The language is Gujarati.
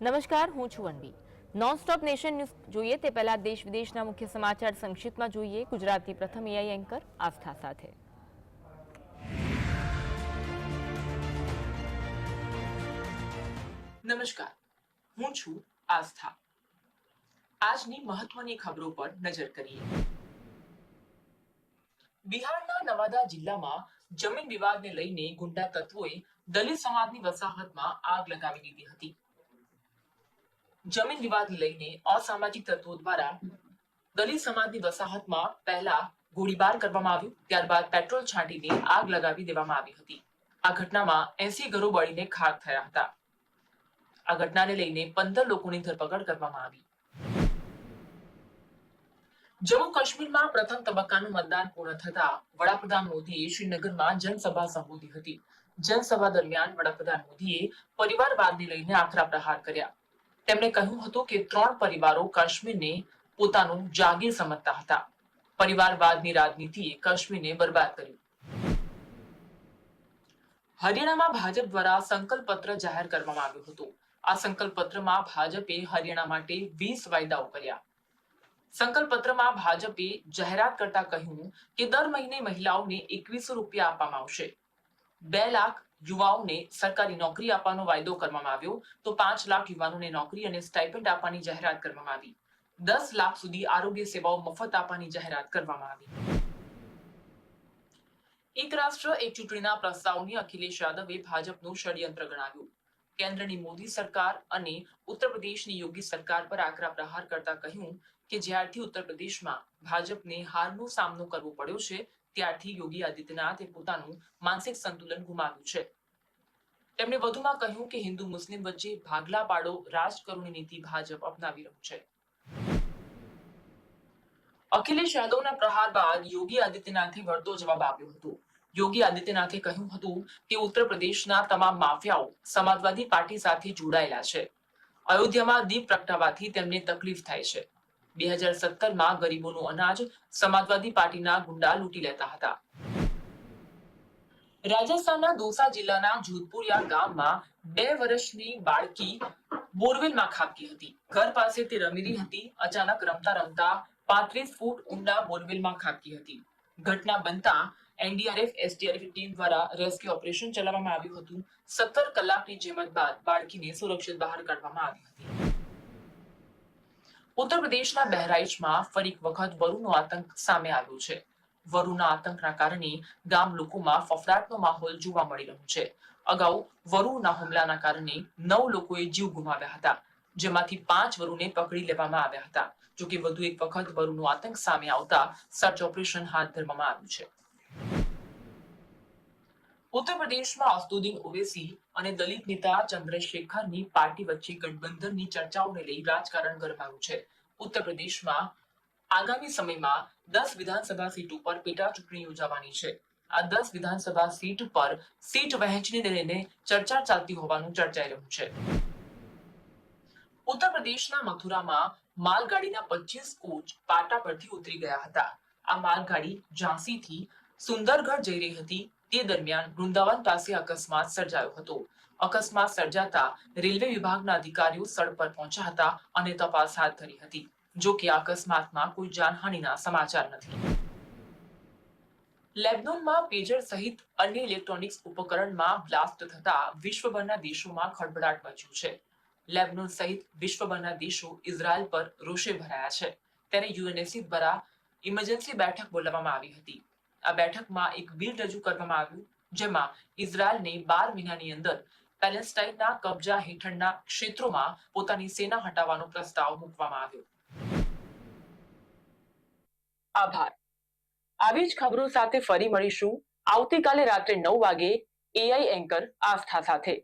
નમસ્કાર, હું છું Anvi. Non stop nation news જોઈએ તે પહેલા દેશ વિદેશના મુખ્ય સમાચાર સંક્ષિપ્તમાં જોઈએ. ગુજરાતની પ્રથમ એઆઈ એન્કર આસ્થા સાથે. નમસ્કાર, હું છું આસ્થા. આજની મહત્વની ખબરો પર નજર કરીએ. બિહારના નવાદા જિલ્લામાં જમીન વિવાદને લઈને ગુંડા તત્વોએ દલિત સમાજની વસાહતમાં આગ લગાવી દીધી હતી. જમીન વિવાદ લઈને અસામાજિક તત્વો દ્વારા દલિત સમાજની વસાહતમાં પહેલા ગોળીબાર કરવામાં આવ્યો, ત્યારબાદ પેટ્રોલ છાંટીને આગ લગાવી દેવામાં આવી હતી. આ ઘટનામાં એસી ઘરો બળીને ખાક થયા હતા. આ ઘટનાને લઈને પંદર લોકોની ધરપકડ કરવામાં આવી. જમ્મુ કાશ્મીરમાં પ્રથમ તબક્કાનું મતદાન પૂર્ણ થતા વડાપ્રધાન મોદીએ શ્રીનગરમાં જનસભા સંબોધી હતી. જનસભા દરમિયાન વડાપ્રધાન મોદીએ પરિવારવાદને લઈને આકરા પ્રહાર કર્યા. તેમણે કહ્યું હતું કે ત્રણ પરિવારો કાશ્મીરને પોતાનું જાગીર સમજતા હતા. પરિવારવાદની રાજનીતિએ કાશ્મીરને બરબાદ કર્યું. હરિયાણામાં ભાજપ દ્વારા સંકલ્પ પત્ર જાહેર કરવામાં આવ્યું હતું. આ સંકલ્પ પત્રમાં ભાજપે હરિયાણા માટે વીસ વાયદાઓ કર્યા. સંકલ્પ પત્રમાં ભાજપે જાહેરાત કરતા કહ્યું કે દર મહિને મહિલાઓને એકવીસો રૂપિયા આપવામાં આવશે. બે લાખ યુવાઓને સરકારી નોકરી આપવાનો વાયદો કરવામાં આવ્યો તો પાંચ લાખ યુવાનોને નોકરી અને સ્ટાઇપેન્ડ આપવાની જાહેરાત કરવામાં આવી. દસ લાખ સુધી આરોગ્ય સેવાઓ મફત આપવાની જાહેરાત કરવામાં આવી. એક રાષ્ટ્ર, એક ચૂંટણીના પ્રસ્તાવને અખિલેશ યાદવે ભાજપનું ષડયંત્ર ગણાવ્યું. કેન્દ્રની મોદી સરકાર અને ઉત્તર પ્રદેશની યોગી સરકાર પર આકરા પ્રહાર કરતા કહ્યું કે જ્યારથી ઉત્તર પ્રદેશમાં ભાજપને હારનો સામનો કરવો પડ્યો છે ત્યારથી યોગી આદિત્યનાથે પોતાનું માનસિક સંતુલન ગુમાવ્યું છે. તેમણે વધુમાં કહ્યું કે હિન્દુ મુસ્લિમ વચ્ચે ભાગલા પાડો રાજકરુણી નીતિ ભાજપ અપનાવી રહ્યું છે. અખિલેશ યાદવના પ્રહાર બાદ યોગી આદિત્યનાથે વળતો જવાબ આપ્યો હતો. યોગી આદિત્યનાથે કહ્યું હતું કે ઉત્તર પ્રદેશના તમામ માફિયાઓ સમાજવાદી પાર્ટી સાથે જોડાયેલા છે. અયોધ્યામાં દીપ પ્રગટાવવાથી તેમને તકલીફ થાય છે. બે હજાર સત્તરમાં ગરીબોનું અનાજ સમાજવાદી પાર્ટીના ગુંડા લૂંટી લેતા હતા. રાજસ્થાનના દોસા જિલ્લાના જોધપુરિયા ગામમાં બે વર્ષની બાળકી બોરવેલમાં ખાબકી હતી. ઘર પાસે તે રમી હતી, અચાનક રમતા રમતા પાંત્રીસ ફૂટ ઊંડા બોરવેલમાં ખાબકી હતી. ઘટના બનતા એનડીઆરએફ, એસડીઆરએફ ટીમ દ્વારા રેસ્ક્યુ ઓપરેશન ચલાવવામાં આવ્યું હતું. સત્તર કલાકની જેમત બાદ બાળકીને સુરક્ષિત બહાર કાઢવામાં આવી હતી. ઉત્તર પ્રદેશના બહેરાઇચમાં ફરી એક વખત વરુનો આતંક સામે આવ્યો છે. વરુના આતંકના કારણે ગામ લોકોમાં ફફડાટનો માહોલ જોવા મળી રહ્યો છે. અગાઉ વરુના હુમલાના કારણે નવ લોકોએ જીવ ગુમાવ્યા હતા, જેમાંથી પાંચ વરુને પકડી લેવામાં આવ્યા હતા. જોકે વધુ એક વખત વરુનો આતંક સામે આવતા સર્ચ ઓપરેશન હાથ ધરવામાં આવ્યું છે. ઉત્તર પ્રદેશમાં અસ્તુદ્દીન ઓવેસી અને દલિત નેતા ચંદ્રશેખરની પાર્ટી વચ્ચે ગઠબંધનની ચર્ચાઓને લઈ રાજકારણ ગરમાયું છે. ઉત્તર પ્રદેશમાં આગામી સમયમાં દસ વિધાનસભા સીટ ઉપર પેટા ચૂંટણી યોજાવાની છે. આ દસ વિધાનસભા સીટ પર સીટ વહેંચણીને લઈને ચર્ચા ચાલતી હોવાનું ચર્ચાઈ રહ્યું છે. ઉત્તર પ્રદેશના મથુરામાં માલગાડીના પચીસ કોચ પાટા પરથી ઉતરી ગયા હતા. આ માલગાડી ઝાંસીથી સુંદરગઢ જઈ રહી હતી. તે દરમિયાન વૃંદાવન પાસે અકસ્માત સર્જાયો હતો. અકસ્માત સર્જાતા રેલવે વિભાગના અધિકારીઓ સ્થળ પર પહોંચ્યા હતા અને તપાસ હાથ ધરી હતી. જો કે અકસ્માતમાં કોઈ જાનહાનિના સમાચાર નથી. લેબનોનમાં પેજર સહિત અન્ય ઇલેક્ટ્રોનિક્સ ઉપકરણમાં બ્લાસ્ટ થતા વિશ્વભરના દેશોમાં ખળભળાટ મચ્યું છે. લેબનોન સહિત વિશ્વભરના દેશો ઇઝરાયલ પર રોષે ભરાયા છે. ત્યારે યુએનએસસી દ્વારા ઇમરજન્સી બેઠક બોલાવવામાં આવી હતી. આ બેઠકમાં એક બિલ રજૂ કરવામાં આવ્યું, જેમાં ઇઝરાયલને બાર મહિનાની અંદર પેલેસ્ટાઇનના કબજા હેઠળના ક્ષેત્રોમાં પોતાની સેના હટાવવાનો પ્રસ્તાવ મૂકવામાં આવ્યો. આભાર. આવી જ ખબરો સાથે ફરી મળીશું. આવતીકાલે રાત્રે નવ વાગે એઆઈ એન્કર આસ્થા સાથે.